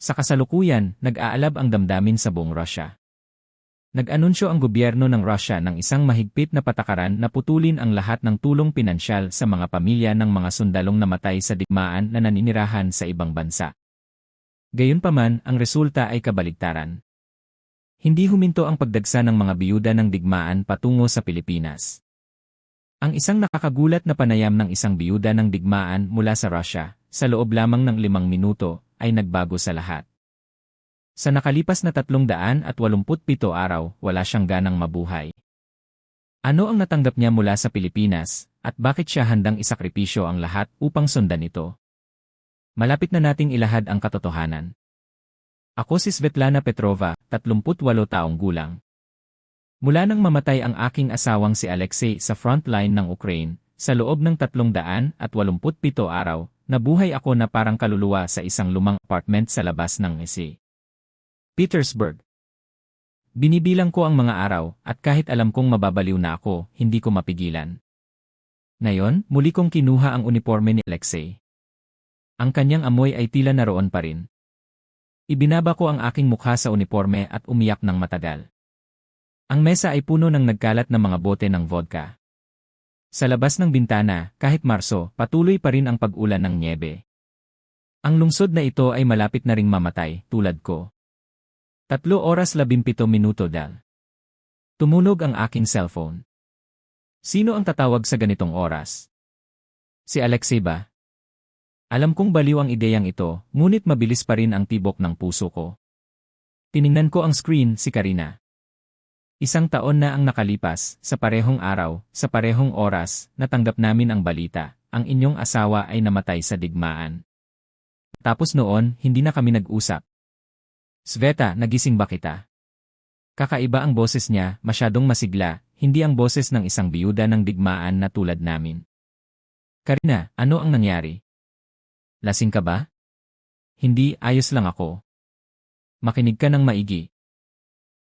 Sa kasalukuyan, nag-aalab ang damdamin sa buong Russia. Nag-anunsyo ang gobyerno ng Russia ng isang mahigpit na patakaran na putulin ang lahat ng tulong pinansyal sa mga pamilya ng mga sundalong namatay sa digmaan na naninirahan sa ibang bansa. Gayunpaman, ang resulta ay kabaligtaran. Hindi huminto ang pagdagsa ng mga biyuda ng digmaan patungo sa Pilipinas. Ang isang nakakagulat na panayam ng isang biyuda ng digmaan mula sa Russia, sa loob lamang ng limang minuto, ay nagbago sa lahat. Sa nakalipas na 387 araw, wala siyang ganang mabuhay. Ano ang natanggap niya mula sa Pilipinas, at bakit siya handang isakripisyo ang lahat upang sundan ito? Malapit na nating ilahad ang katotohanan. Ako si Svetlana Petrova, 38 taong gulang. Mula nang mamatay ang aking asawang si Alexei sa frontline ng Ukraine, sa loob ng 387 araw, nabuhay ako na parang kaluluwa sa isang lumang apartment sa labas ng Ese. Petersburg. Binibilang ko ang mga araw at kahit alam kong mababaliw na ako, hindi ko mapigilan. Ngayon, muli kong kinuha ang uniforme ni Alexei. Ang kanyang amoy ay tila naroon pa rin. Ibinaba ko ang aking mukha sa uniforme at umiyak ng matagal. Ang mesa ay puno ng nagkalat na mga bote ng vodka. Sa labas ng bintana, kahit Marso, patuloy pa rin ang pag-ulan ng niebe. Ang lungsod na ito ay malapit na ring mamatay, tulad ko. Tatlo oras labimpito minuto dal. Tumunog ang aking cellphone. Sino ang tatawag sa ganitong oras? Si Alexei ba? Alam kong baliw ang ideyang ito, ngunit mabilis pa rin ang tibok ng puso ko. Tiningnan ko ang screen si Karina. Isang taon na ang nakalipas, sa parehong araw, sa parehong oras, natanggap namin ang balita, ang inyong asawa ay namatay sa digmaan. Tapos noon, hindi na kami nag-usap. Sveta, nagising ba kita? Kakaiba ang boses niya, masyadong masigla, hindi ang boses ng isang biyuda ng digmaan na tulad namin. Karina, ano ang nangyari? Lasing ka ba? Hindi, ayos lang ako. Makinig ka ng maigi.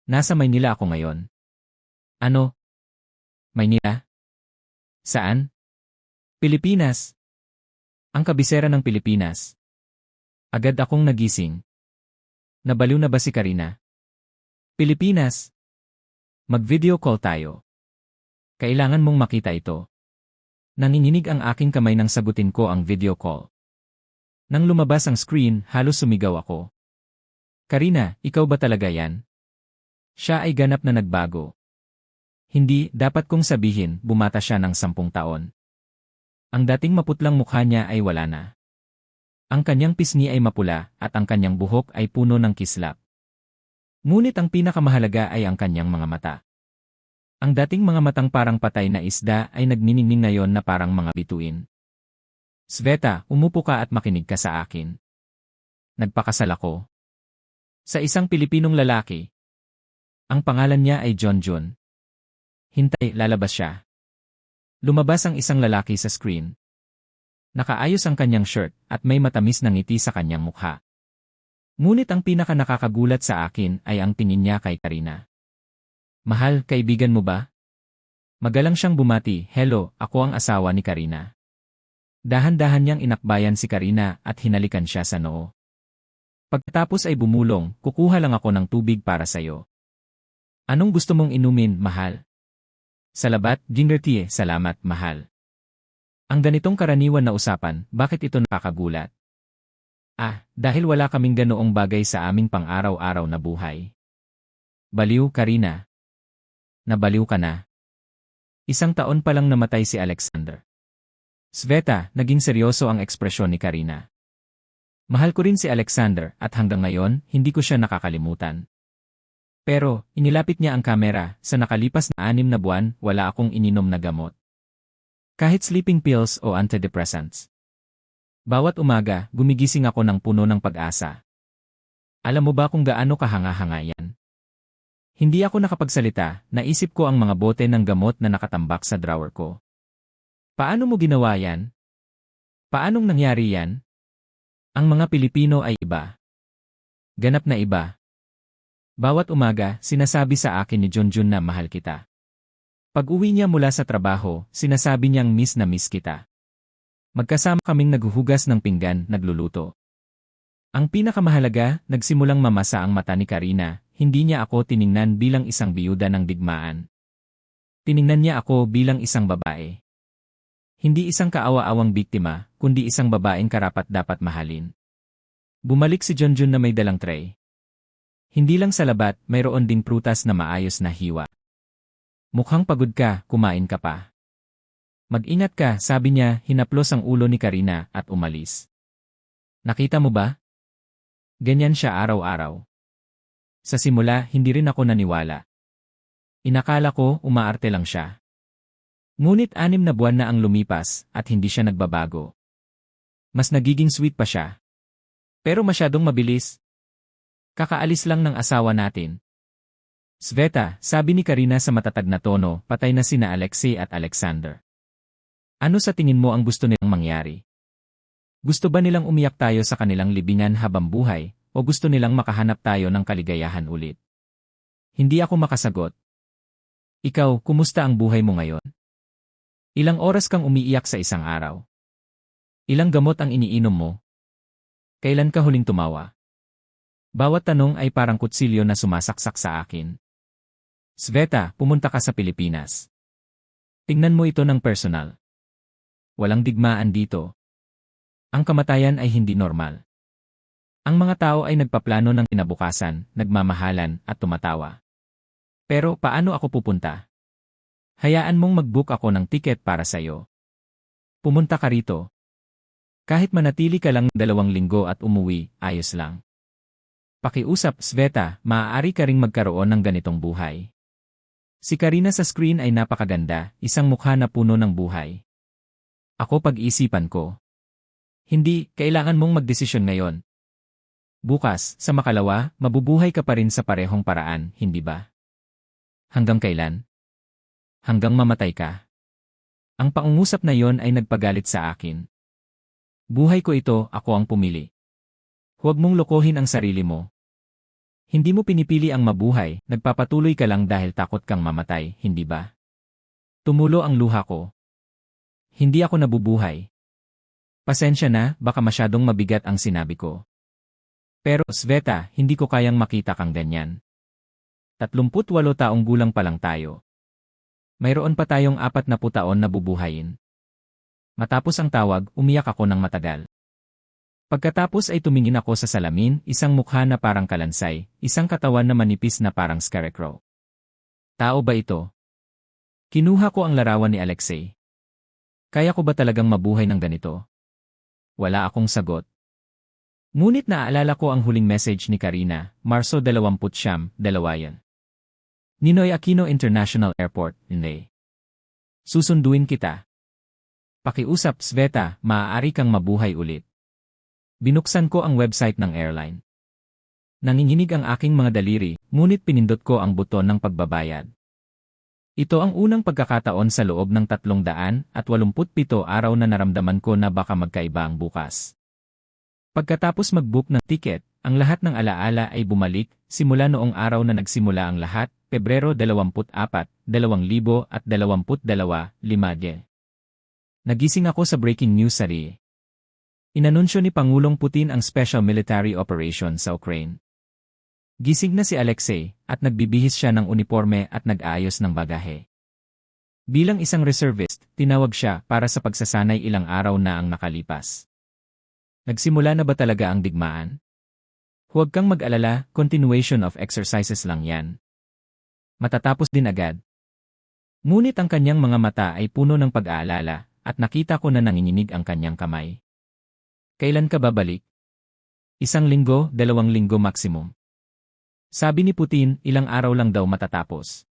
Nasa Maynila ako ngayon. Ano? Maynila? Saan? Pilipinas. Ang kabisera ng Pilipinas. Agad akong nagising. Nabaliw na ba si Karina? Pilipinas. Mag-video call tayo. Kailangan mong makita ito. Nanginginig ang aking kamay nang sagutin ko ang video call. Nang lumabas ang screen, halos sumigaw ako. Karina, ikaw ba talaga yan? Siya ay ganap na nagbago. Hindi, dapat kong sabihin, bumata siya ng sampung taon. Ang dating maputlang mukha niya ay wala na. Ang kanyang pisngi ay mapula at ang kanyang buhok ay puno ng kislap. Ngunit ang pinakamahalaga ay ang kanyang mga mata. Ang dating mga matang parang patay na isda ay nagniningning ngayon na parang mga bituin. Sveta, umupo ka at makinig ka sa akin. Nagpakasal ako. Sa isang Pilipinong lalaki. Ang pangalan niya ay John Jun. Hintay, lalabas siya. Lumabas ang isang lalaki sa screen. Nakaayos ang kanyang shirt at may matamis na ngiti sa kanyang mukha. Ngunit ang pinaka nakakagulat sa akin ay ang tingin niya kay Karina. Mahal, kaibigan mo ba? Magalang siyang bumati, hello, ako ang asawa ni Karina. Dahan-dahan niyang inakbayan si Karina at hinalikan siya sa noo. Pagkatapos ay bumulong, kukuha lang ako ng tubig para sa'yo. Anong gusto mong inumin, mahal? Salabat, ginger tea, salamat, mahal. Ang ganitong karaniwan na usapan, bakit ito nakakagulat? Ah, dahil wala kaming ganoong bagay sa aming pang-araw-araw na buhay. Baliw, Karina. Nabaliw ka na. Isang taon pa lang namatay si Alexander. Sveta, naging seryoso ang ekspresyon ni Karina. Mahal ko rin si Alexander at hanggang ngayon, hindi ko siya nakakalimutan. Pero, inilapit niya ang kamera, sa nakalipas na anim na buwan, wala akong ininom na gamot. Kahit sleeping pills o antidepressants. Bawat umaga, gumigising ako ng puno ng pag-asa. Alam mo ba kung gaano kahanga-hanga yan? Hindi ako nakapagsalita, naisip ko ang mga bote ng gamot na nakatambak sa drawer ko. Paano mo ginawa yan? Paanong nangyari yan? Ang mga Pilipino ay iba. Ganap na iba. Bawat umaga, sinasabi sa akin ni Junjun na mahal kita. Pag-uwi niya mula sa trabaho, sinasabi niyang miss na miss kita. Magkasama kaming naghuhugas ng pinggan, nagluluto. Ang pinakamahalaga, nagsimulang mamasa ang mata ni Karina, hindi niya ako tiningnan bilang isang biyuda ng digmaan. Tiningnan niya ako bilang isang babae. Hindi isang kaawa-awang biktima, kundi isang babaeng karapat dapat mahalin. Bumalik si Junjun na may dalang tray. Hindi lang sa labat, mayroon ding prutas na maayos na hiwa. Mukhang pagod ka, kumain ka pa. Mag-ingat ka, sabi niya, hinaplos ang ulo ni Karina at umalis. Nakita mo ba? Ganyan siya araw-araw. Sa simula, hindi rin ako naniwala. Inakala ko, umaarte lang siya. Ngunit anim na buwan na ang lumipas at hindi siya nagbabago. Mas nagiging sweet pa siya. Pero masyadong mabilis. Kakaalis lang ng asawa natin. Sveta, sabi ni Karina sa matatag na tono, patay na sina Alexei at Alexander. Ano sa tingin mo ang gusto nilang mangyari? Gusto ba nilang umiyak tayo sa kanilang libingan habang buhay, o gusto nilang makahanap tayo ng kaligayahan ulit? Hindi ako makasagot. Ikaw, kumusta ang buhay mo ngayon? Ilang oras kang umiiyak sa isang araw? Ilang gamot ang iniinom mo? Kailan ka huling tumawa? Bawat tanong ay parang kutsilyo na sumasaksak sa akin. Sveta, pumunta ka sa Pilipinas. Tingnan mo ito ng personal. Walang digmaan dito. Ang kamatayan ay hindi normal. Ang mga tao ay nagpaplano ng kinabukasan, nagmamahalan, at tumatawa. Pero paano ako pupunta? Hayaan mong mag-book ako ng ticket para sa'yo. Pumunta ka rito. Kahit manatili ka lang dalawang linggo at umuwi, ayos lang. Pakiusap, Sveta, maaari ka ring magkaroon ng ganitong buhay. Si Karina sa screen ay napakaganda, isang mukha na puno ng buhay. Ako pag-isipan ko. Hindi, kailangan mong magdesisyon ngayon. Bukas, sa makalawa, mabubuhay ka pa rin sa parehong paraan, hindi ba? Hanggang kailan? Hanggang mamatay ka. Ang pangungusap na yon ay nagpagalit sa akin. Buhay ko ito, ako ang pumili. Huwag mong lokohin ang sarili mo. Hindi mo pinipili ang mabuhay, nagpapatuloy ka lang dahil takot kang mamatay, hindi ba? Tumulo ang luha ko. Hindi ako nabubuhay. Pasensya na, baka masyadong mabigat ang sinabi ko. Pero, Sveta, hindi ko kayang makita kang ganyan. 38 taong gulang pa lang tayo. Mayroon pa tayong apat na taon na bubuhayin. Matapos ang tawag, umiyak ako ng matagal. Pagkatapos ay tumingin ako sa salamin, isang mukha na parang kalansay, isang katawan na manipis na parang scarecrow. Tao ba ito? Kinuha ko ang larawan ni Alexei. Kaya ko ba talagang mabuhay ng ganito? Wala akong sagot. Ngunit naaalala ko ang huling message ni Karina, Marso 20 siyam, dalawayan. Ninoy Aquino International Airport, hindi. Susunduin kita. Pakiusap, Sveta, maaari kang mabuhay ulit. Binuksan ko ang website ng airline. Nanginginig ang aking mga daliri, ngunit pinindot ko ang buton ng pagbabayad. Ito ang unang pagkakataon sa loob ng 387 araw na naramdaman ko na baka magkaiba ang bukas. Pagkatapos mag-book ng ticket, ang lahat ng alaala ay bumalik, simula noong araw na nagsimula ang lahat, Pebrero 24, 2022, 5 Nagising ako sa breaking news sa RIE. Inanunsyo ni Pangulong Putin ang special military operation sa Ukraine. Gising na si Alexei at nagbibihis siya ng uniforme at nag-aayos ng bagahe. Bilang isang reservist, tinawag siya para sa pagsasanay ilang araw na ang nakalipas. Nagsimula na ba talaga ang digmaan? Huwag kang mag-alala, continuation of exercises lang yan. Matatapos din agad. Ngunit ang kanyang mga mata ay puno ng pag-aalala at nakita ko na nanginginig ang kanyang kamay. Kailan ka babalik? Isang linggo, dalawang linggo maximum. Sabi ni Putin, ilang araw lang daw matatapos.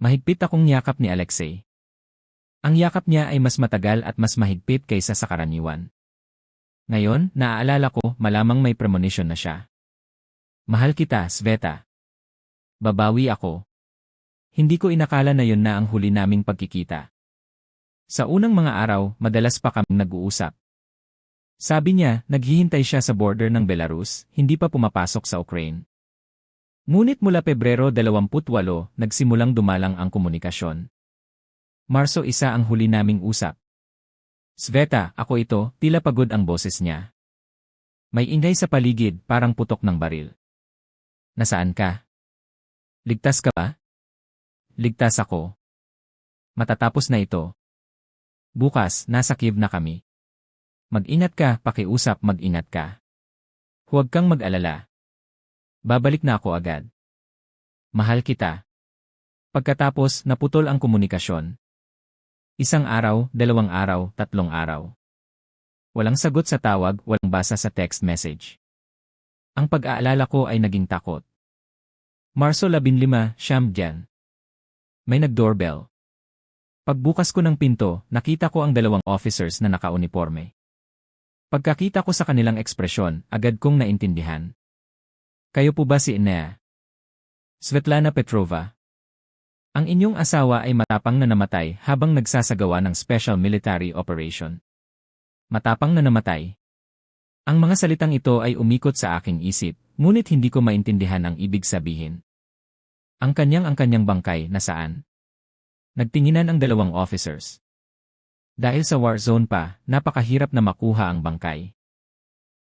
Mahigpit akong yakap ni Alexei. Ang yakap niya ay mas matagal at mas mahigpit kaysa sa karaniwan. Ngayon, naaalala ko, malamang may premonition na siya. Mahal kita, Sveta. Babawi ako. Hindi ko inakala na yon na ang huli naming pagkikita. Sa unang mga araw, madalas pa kaming nag-uusap. Sabi niya, naghihintay siya sa border ng Belarus, hindi pa pumapasok sa Ukraine. Ngunit mula Pebrero 28, nagsimulang dumalang ang komunikasyon. Marso isa ang huli naming usap. Sveta, ako ito, tila pagod ang boses niya. May ingay sa paligid, parang putok ng baril. Nasaan ka? Ligtas ka ba? Ligtas ako. Matatapos na ito. Bukas, nasa Kiev na kami. Mag-ingat ka, pakiusap mag-ingat ka. Huwag kang mag-alala. Babalik na ako agad. Mahal kita. Pagkatapos, naputol ang komunikasyon. Isang araw, dalawang araw, tatlong araw. Walang sagot sa tawag, walang basa sa text message. Ang pag-aalala ko ay naging takot. Marso 15, siyam dyan. May nag-doorbell. Pagbukas ko ng pinto, nakita ko ang dalawang officers na naka-uniforme. Pagkakita ko sa kanilang ekspresyon, agad kong naintindihan. Kayo po ba si Inea? Svetlana Petrova. Ang inyong asawa ay matapang na namatay habang nagsasagawa ng special military operation. Matapang na namatay. Ang mga salitang ito ay umikot sa aking isip, ngunit hindi ko maintindihan ang ibig sabihin. Ang kanyang ang kanyang bangkay na saan? Nagtinginan ang dalawang officers. Dahil sa war zone pa, napakahirap na makuha ang bangkay.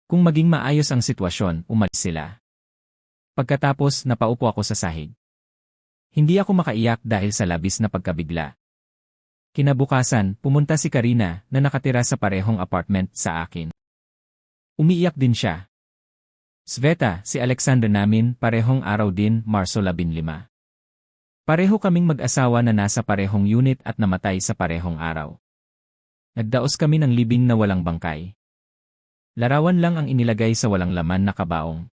Kung maging maayos ang sitwasyon, umalis sila. Pagkatapos, napaupo ako sa sahig. Hindi ako makaiyak dahil sa labis na pagkabigla. Kinabukasan, pumunta si Karina na nakatira sa parehong apartment sa akin. Umiiyak din siya. Sveta, si Alexander namin, parehong araw din, Marso 15. Pareho kaming mag-asawa na nasa parehong unit at namatay sa parehong araw. Nagdaos kami ng libing na walang bangkay. Larawan lang ang inilagay sa walang laman na kabaong.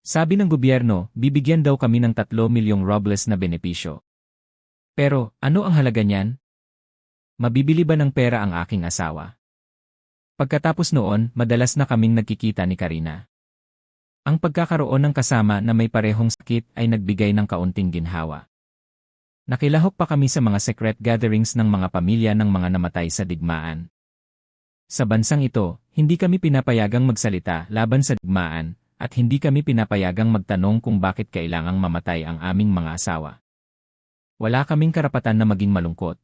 Sabi ng gobyerno, bibigyan daw kami ng 3 milyong robles na benepisyo. Pero, ano ang halaga niyan? Mabibili ba ng pera ang aking asawa? Pagkatapos noon, madalas na kaming nagkikita ni Karina. Ang pagkakaroon ng kasama na may parehong sakit ay nagbigay ng kaunting ginhawa. Nakilahok pa kami sa mga secret gatherings ng mga pamilya ng mga namatay sa digmaan. Sa bansang ito, hindi kami pinapayagang magsalita laban sa digmaan, at hindi kami pinapayagang magtanong kung bakit kailangang mamatay ang aming mga asawa. Wala kaming karapatan na maging malungkot.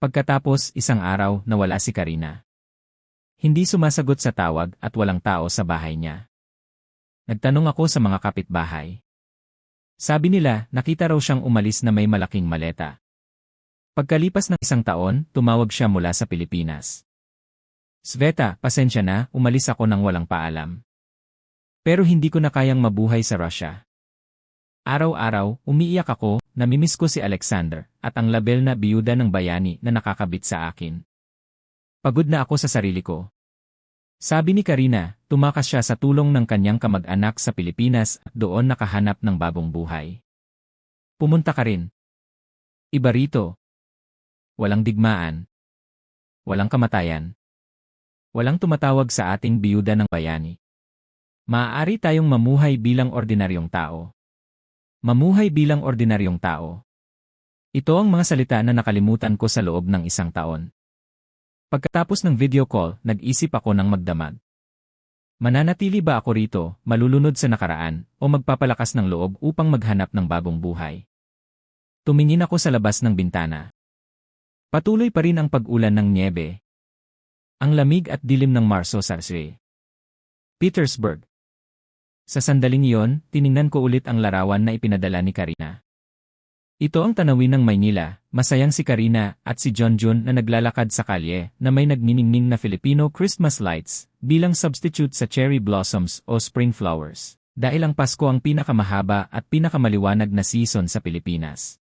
Pagkatapos, isang araw, nawala si Karina. Hindi sumasagot sa tawag at walang tao sa bahay niya. Nagtanong ako sa mga kapitbahay. Sabi nila, nakita raw siyang umalis na may malaking maleta. Pagkalipas ng isang taon, tumawag siya mula sa Pilipinas. Sveta, pasensya na, umalis ako nang walang paalam. Pero hindi ko na kayang mabuhay sa Russia. Araw-araw, umiiyak ako, namimiss ko si Alexander, at ang label na biyuda ng bayani na nakakabit sa akin. Pagod na ako sa sarili ko. Sabi ni Karina, tumakas siya sa tulong ng kanyang kamag-anak sa Pilipinas at doon nakahanap ng bagong buhay. Pumunta ka rin. Iba rito. Walang digmaan. Walang kamatayan. Walang tumatawag sa ating biyuda ng bayani. Maaari tayong mamuhay bilang ordinaryong tao. Mamuhay bilang ordinaryong tao. Ito ang mga salita na nakalimutan ko sa loob ng isang taon. Pagkatapos ng video call, nag-isip ako ng magdamag. Mananatili ba ako rito, malulunod sa nakaraan, o magpapalakas ng loob upang maghanap ng bagong buhay? Tumingin ako sa labas ng bintana. Patuloy pa rin ang pag-ulan ng niebe. Ang lamig at dilim ng Marso Sarsre. Petersburg. Sa sandaling iyon, tiningnan ko ulit ang larawan na ipinadala ni Karina. Ito ang tanawin ng Maynila, masayang si Karina at si John Jun na naglalakad sa kalye na may nagniningning na Filipino Christmas lights bilang substitute sa cherry blossoms o spring flowers. Dahil ang Pasko ang pinakamahaba at pinakamaliwanag na season sa Pilipinas.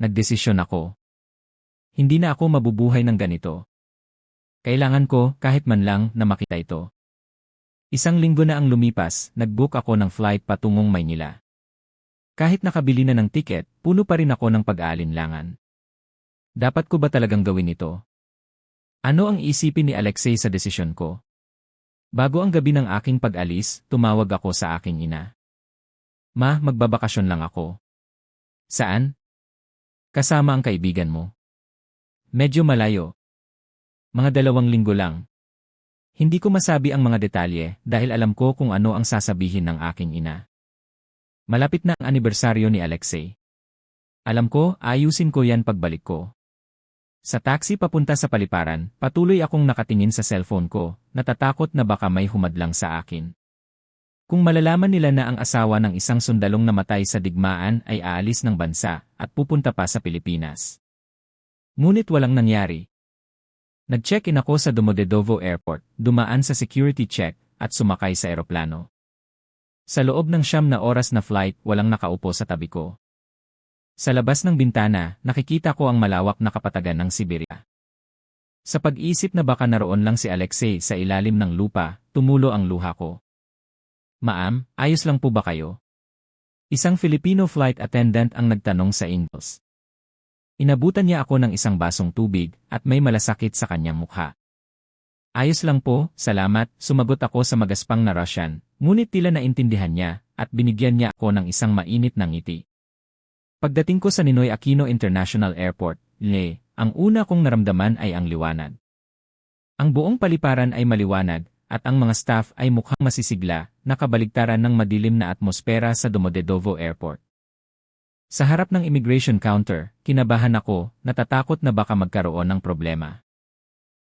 Nagdesisyon ako. Hindi na ako mabubuhay ng ganito. Kailangan ko kahit man lang na makita ito. Isang linggo na ang lumipas, nagbook ako ng flight patungong Maynila. Kahit nakabili na ng tiket, puno pa rin ako ng pag-aalinlangan. Dapat ko ba talagang gawin ito? Ano ang isipin ni Alexei sa desisyon ko? Bago ang gabi ng aking pag-alis, tumawag ako sa aking ina. Ma, magbabakasyon lang ako. Saan? Kasama ang kaibigan mo. Medyo malayo. Mga dalawang linggo lang. Hindi ko masabi ang mga detalye dahil alam ko kung ano ang sasabihin ng aking ina. Malapit na ang anibersaryo ni Alexei. Alam ko, ayusin ko yan pagbalik ko. Sa taxi papunta sa paliparan, patuloy akong nakatingin sa cellphone ko, natatakot na baka may humadlang sa akin. Kung malalaman nila na ang asawa ng isang sundalong namatay sa digmaan ay aalis ng bansa at pupunta pa sa Pilipinas. Ngunit walang nangyari. Nag-check-in ako sa Domodedovo Airport, dumaan sa security check, at sumakay sa eroplano. Sa loob ng siyam na oras na flight, walang nakaupo sa tabi ko. Sa labas ng bintana, nakikita ko ang malawak na kapatagan ng Siberia. Sa pag-isip na baka naroon lang si Alexei sa ilalim ng lupa, tumulo ang luha ko. Maam, ayos lang po ba kayo? Isang Filipino flight attendant ang nagtanong sa Ingles. Inabutan niya ako ng isang basong tubig at may malasakit sa kanyang mukha. Ayos lang po, salamat, sumagot ako sa magaspang na Russian, ngunit tila naintindihan niya at binigyan niya ako ng isang mainit na ngiti. Pagdating ko sa Ninoy Aquino International Airport, Le, ang una kong naramdaman ay ang liwanag. Ang buong paliparan ay maliwanag, at ang mga staff ay mukhang masisigla, nakabaligtaran ng madilim na atmosfera sa Domodedovo Airport. Sa harap ng immigration counter, kinabahan ako, natatakot na baka magkaroon ng problema.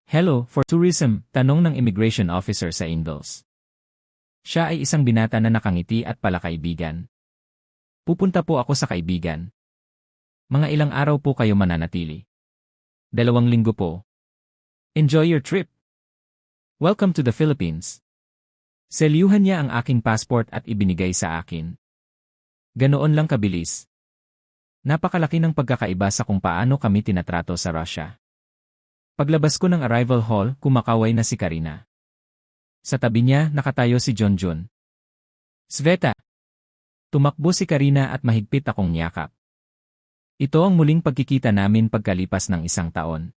Hello, for tourism, tanong ng immigration officer sa Indos. Siya ay isang binata na nakangiti at palakaibigan. Pupunta po ako sa kaibigan. Mga ilang araw po kayo mananatili. Dalawang linggo po. Enjoy your trip. Welcome to the Philippines. Selyuhan niya ang aking passport at ibinigay sa akin. Ganoon lang kabilis. Napakalaki ng pagkakaiba sa kung paano kami tinatrato sa Russia. Paglabas ko ng arrival hall, kumakaway na si Karina. Sa tabi niya, nakatayo si John Jun. Sveta, Tumakbo si Karina at mahigpit akong niyakap. Ito ang muling pagkikita namin pagkalipas ng isang taon.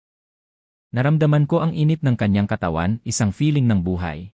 Naramdaman ko ang init ng kanyang katawan, isang feeling ng buhay.